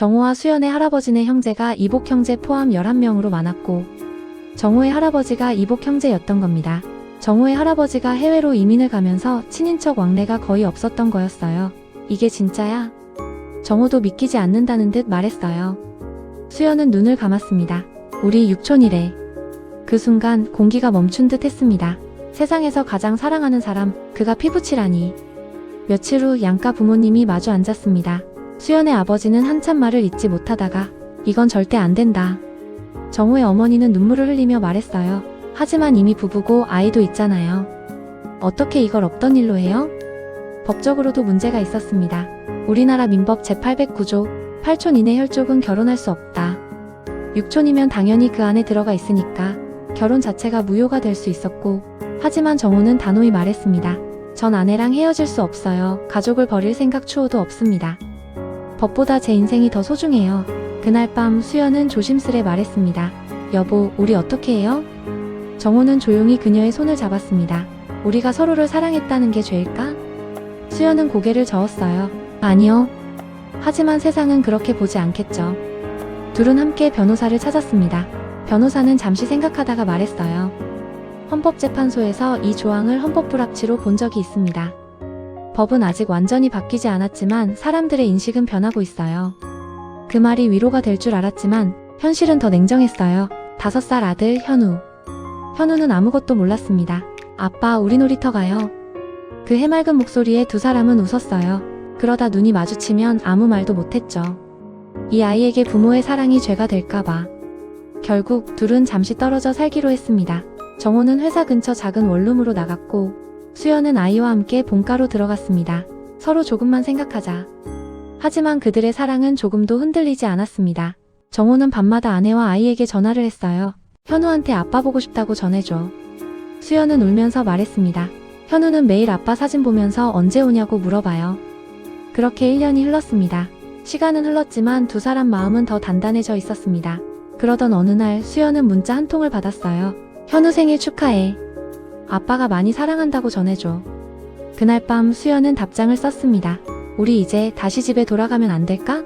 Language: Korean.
정호와 수연의 할아버지네 형제가 이복 형제 포함 11명으로 많았고 정호의 할아버지가 이복 형제였던 겁니다. 정호의 할아버지가 해외로 이민을 가면서 친인척 왕래가 거의 없었던 거였어요. 이게 진짜야? 정호도 믿기지 않는다는 듯 말했어요. 수연은 눈을 감았습니다. 우리 육촌이래. 그 순간 공기가 멈춘 듯 했습니다. 세상에서 가장 사랑하는 사람, 그가 피부치라니. 며칠 후 양가 부모님이 마주 앉았습니다. 수연의 아버지는 한참 말을 잇지 못하다가 이건 절대 안 된다. 정우의 어머니는 눈물을 흘리며 말했어요. 하지만 이미 부부고 아이도 있잖아요. 어떻게 이걸 없던 일로 해요? 법적으로도 문제가 있었습니다. 우리나라 민법 제809조 8촌 이내 혈족은 결혼할 수 없다. 6촌이면 당연히 그 안에 들어가 있으니까 결혼 자체가 무효가 될 수 있었고 하지만 정우는 단호히 말했습니다. 전 아내랑 헤어질 수 없어요. 가족을 버릴 생각 추호도 없습니다. 법보다 제 인생이 더 소중해요. 그날 밤 수연은 조심스레 말했습니다. 여보, 우리 어떻게 해요? 정호는 조용히 그녀의 손을 잡았습니다. 우리가 서로를 사랑했다는 게 죄일까? 수연은 고개를 저었어요. 아니요. 하지만 세상은 그렇게 보지 않겠죠. 둘은 함께 변호사를 찾았습니다. 변호사는 잠시 생각하다가 말했어요. 헌법재판소에서 이 조항을 헌법불합치로 본 적이 있습니다. 법은 아직 완전히 바뀌지 않았지만 사람들의 인식은 변하고 있어요. 그 말이 위로가 될 줄 알았지만 현실은 더 냉정했어요. 다섯 살 아들 현우. 현우는 아무것도 몰랐습니다. 아빠, 우리 놀이터 가요. 그 해맑은 목소리에 두 사람은 웃었어요. 그러다 눈이 마주치면 아무 말도 못했죠. 이 아이에게 부모의 사랑이 죄가 될까봐. 결국 둘은 잠시 떨어져 살기로 했습니다. 정호는 회사 근처 작은 원룸으로 나갔고 수연은 아이와 함께 본가로 들어갔습니다. 서로 조금만 생각하자. 하지만 그들의 사랑은 조금도 흔들리지 않았습니다. 정호는 밤마다 아내와 아이에게 전화를 했어요. 현우한테 아빠 보고 싶다고 전해줘. 수연은 울면서 말했습니다. 현우는 매일 아빠 사진 보면서 언제 오냐고 물어봐요. 그렇게 1년이 흘렀습니다. 시간은 흘렀지만 두 사람 마음은 더 단단해져 있었습니다. 그러던 어느 날 수연은 문자 한 통을 받았어요. 현우 생일 축하해. 아빠가 많이 사랑한다고 전해줘. 그날 밤 수연은 답장을 썼습니다. 우리 이제 다시 집에 돌아가면 안 될까?